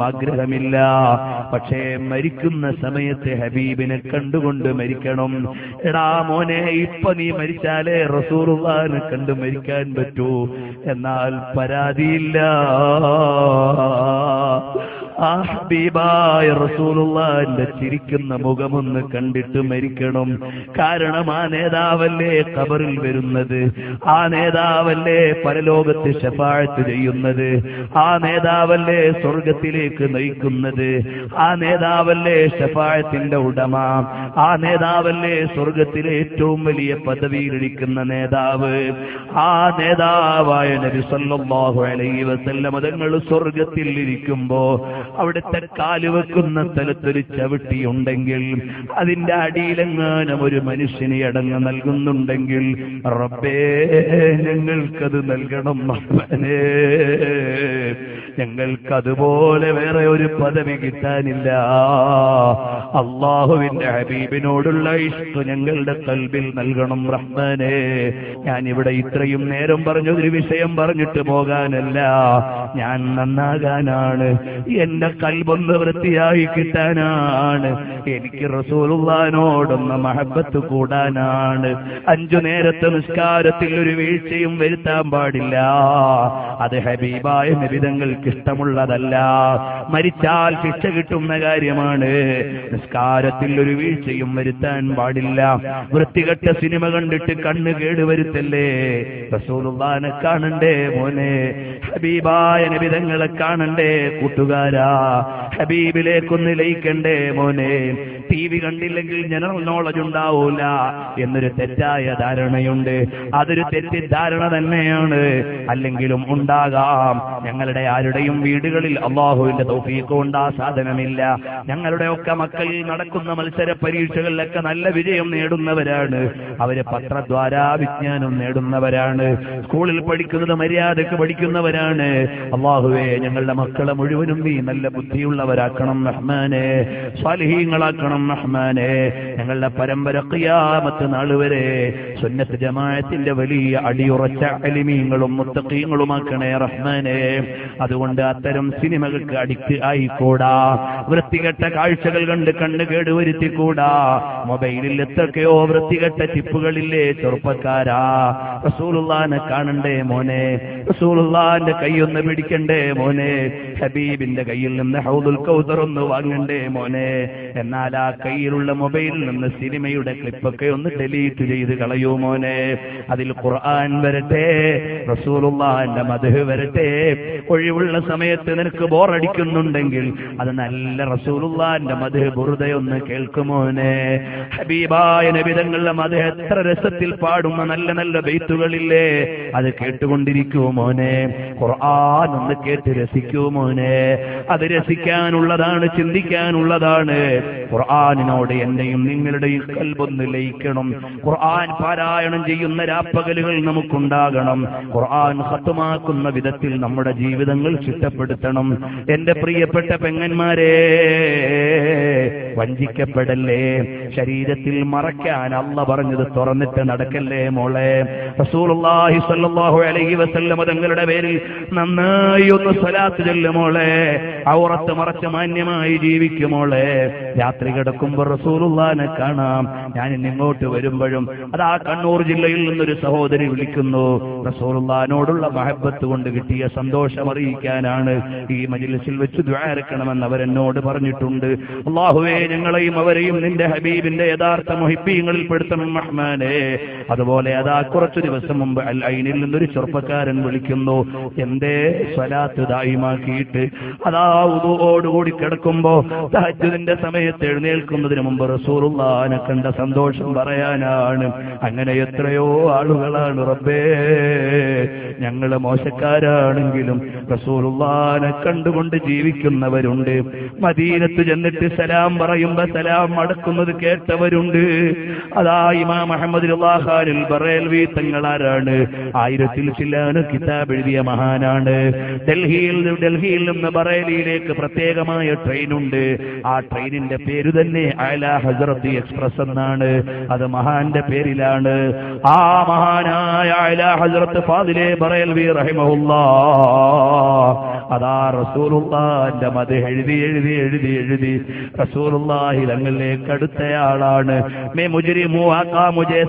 ആഗ്രഹമില്ല. പക്ഷേ മരിക്കുന്ന സമയത്ത് ഹബീബിനെ കണ്ടുകൊണ്ട് മരിക്കണം. എടാ മോനെ ഇപ്പൊ നീ മരിച്ചാലേ റസൂറുവാനെ കണ്ടു മരിക്കാൻ പറ്റൂ. എന്നാൽ പരാതിയില്ല. ആ ഹബീബായ റസൂലുള്ളാന്റെ ചിരിക്കുന്ന മുഖമൊന്ന് കണ്ടിട്ട് മരിക്കണം. കാരണം ആ നേതാവല്ലേ കബറിൽ വരുന്നത്? ആ നേതാവല്ലേ പരലോകത്ത് ശഫാഴത്ത് ചെയ്യുന്നത്? ആ നേതാവല്ലേ സ്വർഗത്തിലേക്ക് നയിക്കുന്നത്? ആ നേതാവല്ലേ ശഫാഴത്തിന്റെ ഉടമ? ആ നേതാവല്ലേ സ്വർഗത്തിലെ ഏറ്റവും വലിയ പദവിയിലിരിക്കുന്ന നേതാവ്? ആ നേതാവായ നബി സല്ലല്ലാഹു അലൈഹി വസല്ലം തങ്ങൾ സ്വർഗത്തിൽ ഇരിക്കുമ്പോ അവിടുത്തെ കാൽ വെക്കുന്ന സ്ഥലത്തൊരു ചവിട്ടി ഉണ്ടെങ്കിൽ അതിന്റെ അടിയിലെങ്ങാനും ഒരു മനുഷ്യന് അടങ്ങ് നൽകുന്നുണ്ടെങ്കിൽ റബ്ബേ ഞങ്ങൾക്കത് നൽകണം റബ്ബനെ ഞങ്ങൾക്കതുപോലെ വേറെ ഒരു പദവി കിട്ടാനില്ല. അള്ളാഹുവിന്റെ ഹബീബിനോടുള്ള ഇഷ്ടം ഞങ്ങളുടെ കൽബിൽ നൽകണം റഹ്മാനെ ഞാൻ ഇവിടെ ഇത്രയും നേരം പറഞ്ഞൊരു വിഷയം പറഞ്ഞിട്ട് പോകാനല്ല. ഞാൻ നന്നാകാനാണ്. എന്റെ കൽബൊന്ന് വൃത്തിയായി കിട്ടാനാണ്. എനിക്ക് റസൂലുള്ളാനോടൊന്ന് മഹബത്ത് കൂടാനാണ്. അഞ്ചു നേരത്തെ നിസ്കാരത്തിൽ ഒരു വീഴ്ചയും വരുത്താൻ പാടില്ല. അത് ഹബീബായ നിബിതങ്ങൾക്ക് ഇഷ്ടമുള്ളതല്ല. മരിച്ചാൽ ശിക്ഷ കിട്ടുന്ന കാര്യമാണ്. നിസ്കാരത്തിൽ ഒരു വീഴ്ചയും വരുത്താൻ പാടില്ല. വൃത്തികെട്ട സിനിമ കണ്ടിട്ട് കണ്ണ് കേടുവരുത്തല്ലേ റസൂലുള്ളാനെ കാണണ്ടേ മോനെ? ഹബീബായ നിബിതങ്ങളെ കാണണ്ടേ? കൂട്ടുകാരാ ഹബീബിലേക്കൊന്ന് ലയിക്കണ്ടേ മോനെ? ടി വി കണ്ടില്ലെങ്കിൽ ജനറൽ നോളജ് ഉണ്ടാവൂല. എന്നൊരു തെറ്റായ ധാരണയുണ്ട്. അതൊരു തെറ്റിദ്ധാരണ തന്നെയാണ്. അല്ലെങ്കിലും ഉണ്ടാകാം. ഞങ്ങളുടെ ആരുടെയും വീടുകളിൽ അള്ളാഹുവിന്റെ തൗഫീഖുകൊണ്ട് ആ സാധനമില്ല. ഞങ്ങളുടെ ഒക്കെ മക്കൾ നടക്കുന്ന മത്സര പരീക്ഷകളിലൊക്കെ നല്ല വിജയം നേടുന്നവരാണ്. അവർ പത്രദ്വാര വിജ്ഞാനം നേടുന്നവരാണ്. സ്കൂളിൽ പഠിക്കുന്നത് മര്യാദയ്ക്ക് പഠിക്കുന്നവരാണ്. അള്ളാഹുവേ ഞങ്ങളുടെ മക്കളെ മുഴുവനും നീ നല്ല ബുദ്ധിയുള്ളവരാക്കണം റഹ്മാനെ. സ്വാലിഹീങ്ങളാക്കണം റഹ്മാനെ. ഞങ്ങളുടെ പരമ്പര ഖിയാമത്ത് നാൾ വരെ സുന്നത്ത് ജമാഅത്തിന്റെ വലിയ അടിയുറച്ച അലിമീങ്ങളും മുത്തക്കീങ്ങളുമാക്കണേ റഹ്മാനെ. അതുകൊണ്ട് അത്തരം സിനിമകൾക്ക് അടിക്ക് ആയിക്കൂടാ. വൃത്തികെട്ട കാഴ്ചകൾ കണ്ട് കണ്ണ് കേടുവരുത്തിക്കൂടാ മൊബൈലിൽ എത്രക്കെയോ വൃത്തികെട്ട ചിപ്പുകളില്ലേ ചെറുപ്പക്കാരാ. റസൂലുള്ളാനെ കാണണ്ടേ മോനെ? റസൂലുള്ളാന്റെ കൈയൊന്ന് പിടിക്കണ്ടേ മോനെ? ഹബീബിന്റെ കയ്യിൽ നിന്ന് ഹൗദുൽ കൗതർ ഒന്ന് വാങ്ങണ്ടേ മോനെ? എന്നാൽ ആ കയ്യിലുള്ള മൊബൈലിൽ നിന്ന് സിനിമയുടെ ക്ലിപ്പൊക്കെ ഒന്ന് ഡിലീറ്റ് ചെയ്ത് കളയൂ മോനെ. അതിൽ ഖുർആൻ വരട്ടെ റസൂലുള്ളാന്റെ മധു വരട്ടെ. ഒഴിവുള്ള സമയത്ത് നിനക്ക് ബോറടിക്കുന്നുണ്ടെങ്കിൽ അത് നല്ല റസൂലുള്ളാന്റെ മധു ബുറുദയൊന്ന് കേൾക്കുമോനെ ഹബീബായ നബിതങ്ങളുടെ മധു എത്ര രസത്തിൽ പാടുന്ന നല്ല നല്ല ബെയ്ത്തുകളില്ലേ അത് കേട്ടുകൊണ്ടിരിക്കൂ മോനെ. ഖുർആൻ ഒന്ന് കേട്ട് രസിക്കൂ മോനെ. അത് രസിക്കാനുള്ളതാണ് ചിന്തിക്കാനുള്ളതാണ്. ഖുർആാനിനോട് എന്റെയും നിങ്ങളുടെയും കൽബൊന്ന് ലയിക്കണം. ഖുർആൻ പാരായണം ചെയ്യുന്ന രാപ്പകലുകൾ നമുക്കുണ്ടാകണം. ഖുർആൻ ഹത്തുമാക്കുന്ന വിധത്തിൽ നമ്മുടെ ജീവിതങ്ങൾ ചിട്ടപ്പെടുത്തണം. എന്റെ പ്രിയപ്പെട്ട പെങ്ങന്മാരെ വഞ്ചിക്കപ്പെടല്ലേ? ശരീരത്തിൽ മറയ്ക്കാൻ അല്ല പറഞ്ഞത് തുറന്നിട്ട് നടക്കല്ലേ മോളെ? റസൂലുള്ളാഹി സ്വല്ലല്ലാഹു അലൈഹി വസല്ലം തങ്ങളുടെ പേരിൽ നന്നായി ഒന്ന് സ്വലാത്ത് ചൊല്ലു മോളെ. ഔറത്ത് മറച്ച് മാന്യമായി ജീവിക്കുമോളെ രാത്രി കിടക്കുമ്പോൾ റസൂലുള്ളാനെ കാണാം. ഞാൻ ഇങ്ങോട്ട് വരുമ്പോഴും അത് ആ കണ്ണൂർ ജില്ലയിൽ നിന്നൊരു സഹോദരി വിളിക്കുന്നു. റസൂലുള്ളാനോടുള്ള മഹബത്ത് കൊണ്ട് കിട്ടിയ സന്തോഷം അറിയിക്കാനാണ് ഈ മജിലിസിൽ വെച്ച് ദ്വാരക്കണമെന്ന് അവരെന്നോട് പറഞ്ഞിട്ടുണ്ട്. അള്ളാഹുവേ ഞങ്ങളെയും അവരെയും നിന്റെ ഹബീബിന്റെ യഥാർത്ഥ മൊഹിബീങ്ങളിൽ പെടുത്തണം റഹ്മാനെ. അതുപോലെ അതാ കുറച്ചു ദിവസം മുമ്പ് അൽ ഐനിൽ നിന്നൊരു ചെറുപ്പക്കാരൻ വിളിക്കുന്നു. എന്തേ സ്വലാത്ത് ദായിമാക്കിയിട്ട്? അതാ ഉദുവോടുകൂടി കിടക്കുമ്പോ തഹജ്ജുദിന്റെ സമയത്ത് എഴുന്നേൽക്കുന്നതിന് മുമ്പ് റസൂറുള്ളാനെ കണ്ട സന്തോഷം പറയാനാണ്. അങ്ങനെ എത്രയോ ആളുകളാണ് റബ്ബേ. ഞങ്ങൾ മോശക്കാരാണെങ്കിലും റസൂറുള്ളാനെ കണ്ടുകൊണ്ട് ജീവിക്കുന്നവരുണ്ട്. മദീനത്ത് ചെന്നിട്ട് സലാം പറയുമ്പോ സലാം മടക്കുന്നത് കേട്ടവരുണ്ട്. അതാ ഇമാം അഹമ്മദ് ഖാനിൽ ബറേൽവി തങ്ങളാരാണ്. ആയിരത്തിൽ ചില്ലാണ് കിതാബ് എഴുതിയ മഹാനാണ്. ഡൽഹിയിൽ ഡൽഹിയിൽ നിന്ന് ബറേലിയിലേക്ക് പ്രത്യേകമായ ട്രെയിനുണ്ട്. ആ ട്രെയിനിന്റെ പേര് തന്നെ അയല ഹസറത്ത് എക്സ്പ്രസ് എന്നാണ്. അത് മഹാന്റെ പേരിലാണ്. ആ മഹാനായ അയല ഹസറത്ത് ഫാദിലെ ബറയൽവി റഹിമഹുല്ല. അതാ റസൂലുള്ളാന്റെ മത് എഴുതി എഴുതി എഴുതി എഴുതി. റസൂലുള്ളാഹി തങ്ങളിലേക്ക് അടുത്തയാളാണ്. മേ മുജരി മൂവാക്കാ മുജേ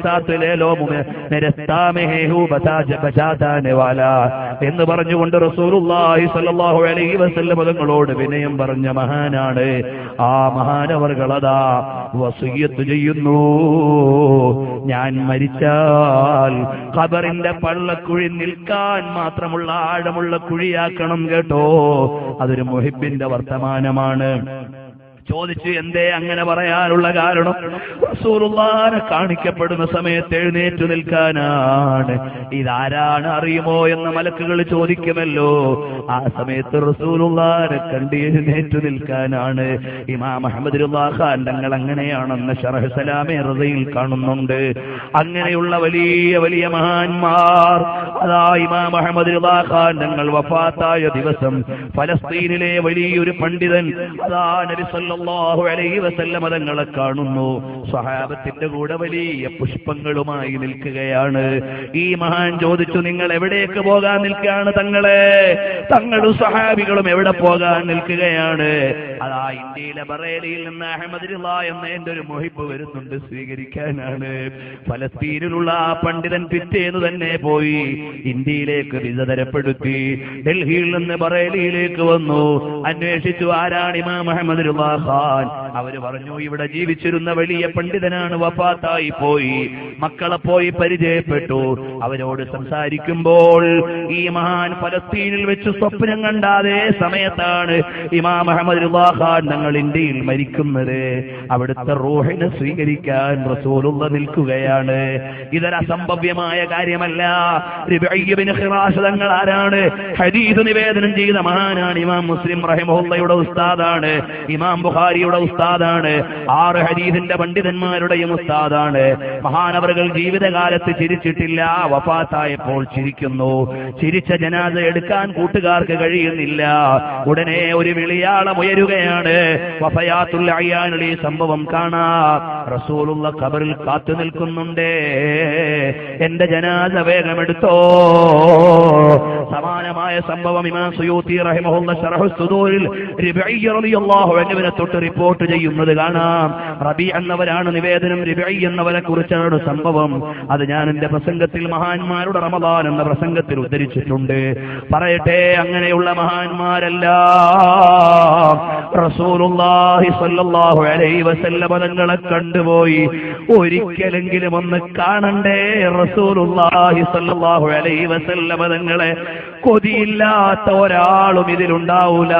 എന്ന് പറഞ്ഞുകൊണ്ട് റസൂലുള്ളാഹി സല്ലല്ലാഹു അലൈഹി വസല്ലം തങ്ങളോട് വിനയം പറഞ്ഞ മഹാനാണ്. ആ മഹാനവർകളതാ വസൂയത്ത് ചെയ്യുന്നു. ഞാൻ മരിച്ചാൽ ഖബറിന്റെ പള്ളക്കുഴി നിൽക്കാൻ മാത്രമുള്ള ആഴമുള്ള കുഴിയാക്കണം കേട്ടോ. അതൊരു മുഹിബിന്റെ വർത്തമാനമാണ്. ചോദിച്ചു എന്തേ അങ്ങനെ പറയാനുള്ള കാരണം? റസൂലുള്ളാനെ കാണിക്കപ്പെടുന്ന സമയത്ത് എഴുന്നേറ്റു നിൽക്കാനാണ്. ഇതാരാണ് അറിയുമോ എന്ന് മലക്കുകൾ ചോദിക്കുമല്ലോ. ആ സമയത്ത് റസൂലുള്ളാനെ കണ്ട് എഴുന്നേറ്റു നിൽക്കാനാണ്. ഇമാം അഹമ്മദ് ഖാൻ തങ്ങൾ അങ്ങനെയാണെന്ന് ഷറഹ് റസയിൽ കാണുന്നുണ്ട്. അങ്ങനെയുള്ള വലിയ വലിയ മഹാന്മാർ. അതാ ഇമാം അഹമ്മദ് ഖാൻ തങ്ങൾ വഫാത്തായ ദിവസം ഫലസ്തീനിലെ വലിയൊരു പണ്ഡിതൻ അതാ നബി സല്ലല്ലാഹു അലൈഹി വസല്ലമ തങ്ങളെ കാണുന്നു. സഹാബത്തിന്റെ കൂടെ വലിയ പുഷ്പങ്ങളുമായി നിൽക്കുകയാണ്. ഈ മഹാൻ ചോദിച്ചു നിങ്ങൾ എവിടേക്ക് പോകാൻ നിൽക്കുകയാണ് തങ്ങളെ? തങ്ങളും സഹാബികളും എവിടെ പോകാൻ നിൽക്കുകയാണ്. അതാ ഇന്ത്യയിലെ ബറേലിയിൽ നിന്ന് അഹമ്മദ് എന്ന എന്റെ ഒരു മൊഹിപ്പ് വരുന്നുണ്ട് സ്വീകരിക്കാനാണ്. ഫലസ്തീനിലുള്ള ആ പണ്ഡിതൻ പിറ്റേന്ന് തന്നെ പോയി ഇന്ത്യയിലേക്ക് വിസ തരപ്പെടുത്തി ഡൽഹിയിൽ നിന്ന് ബറേലിയിലേക്ക് വന്നു. അന്വേഷിച്ചു ആരാണ് ഇമാം അഹമ്മദ് ഖാൻ അവർ പറഞ്ഞു ഇവിടെ ജീവിച്ചിരുന്ന വലിയ പണ്ഡിതനാണ് വഫാത്തായി പോയി. മക്കളെ പോയി പരിചയപ്പെട്ടു. അവരോട് സംസാരിക്കുമ്പോൾ ഈ മഹാൻ ഫലസ്തീനിൽ വെച്ച് സ്വപ്നം കണ്ട അതേ സമയത്താണ് ഇമാം അഹമ്മദ് ഞങ്ങൾ ഇന്ത്യയിൽ മരിക്കുന്നത്. അവിടുത്തെ റൂഹിനെ സ്വീകരിക്കാൻ റസൂലുള്ള നിൽക്കുകയാണ്. ഇതൊരു അസംഭവ്യമായ കാര്യമല്ല. തങ്ങൾ ആരാണ്? ഹദീസ് നിവേദനം ചെയ്ത മഹാനാണ് ഇമാം മുസ്ലിം റഹിമഹുള്ളയുടെ ഉസ്താദാണ്. ഇമാം ബുഖാരിയുടെ ഉസ്താദാണ്. ആറ് ഹദീസിന്റെ പണ്ഡിതന്മാരുടെയും ഉസ്താദാണ്. മഹാനവറുകൾ ജീവിതകാലത്ത് ചിരിച്ചിട്ടില്ല വഫാത്തായപ്പോൾ ചിരിക്കുന്നു. ചിരിച്ച ജനാസ എടുക്കാൻ കൂട്ടുകാർക്ക് കഴിയുന്നില്ല. ഉടനെ ഒരു വിളിയാളം ഉയരുകയാണ്. വഫയാത്തുൽ അയ്യാനുള്ള ഈ സംഭവം കാണാ. റസൂലുള്ള കബറിൽ കാത്തു നിൽക്കുന്നുണ്ടേ. എന്റെ ജനാസ വേഗമെടുത്തോ സമാനമായ സംഭവം ഇമാം സുയൂത്തി റഹിമഹുള്ള ശറഹു സുദൂരിൽ റിബഈ റളിയല്ലാഹു തൊട്ട് റിപ്പോർട്ട് ചെയ്യുന്നത് കാണാം. റബി എന്നവരാണ് നിവേദനം റിബഈ എന്നവരെ കുറിച്ചാണ് സംഭവം. അത് ഞാൻ എന്റെ പ്രസംഗത്തിൽ മഹാന്മാരുടെ റമദാൻ എന്ന പ്രസംഗത്തിൽ ഉദ്ധരിച്ചിട്ടുണ്ട്. പറയട്ടെ അങ്ങനെയുള്ള മഹാന്മാരെല്ലാം. റസൂലുള്ളാഹി സ്വല്ലല്ലാഹു അലൈഹി വസല്ലമ തങ്ങളെ കണ്ടുപോയി. ഒരിക്കലെങ്കിലും ഒന്ന് കാണണ്ടേ റസൂലുള്ളാഹി സ്വല്ലല്ലാഹു അലൈഹി വസല്ലമ തങ്ങളെ കൊതിയില്ലാത്ത ഒരാളും ഇതിലുണ്ടാവൂല.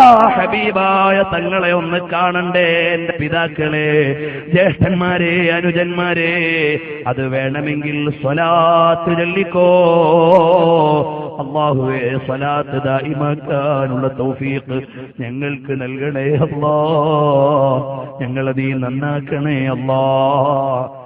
ആ ഹബീബായ തങ്ങളെ ഒന്ന് കാണണ്ടേ എന്റെ പിതാക്കളെ ജ്യേഷ്ഠന്മാരെ അനുജന്മാരെ. അത് വേണമെങ്കിൽ സ്വലാത്ത് ചൊല്ലിക്കോ. അള്ളാഹുവെ സ്വലാത്ത് ദായിമാക്കാനുള്ള തൗഫീഖ് ഞങ്ങൾക്ക് നൽകണേ അള്ളാ ഞങ്ങളതീ നന്നാക്കണേ അല്ലാ.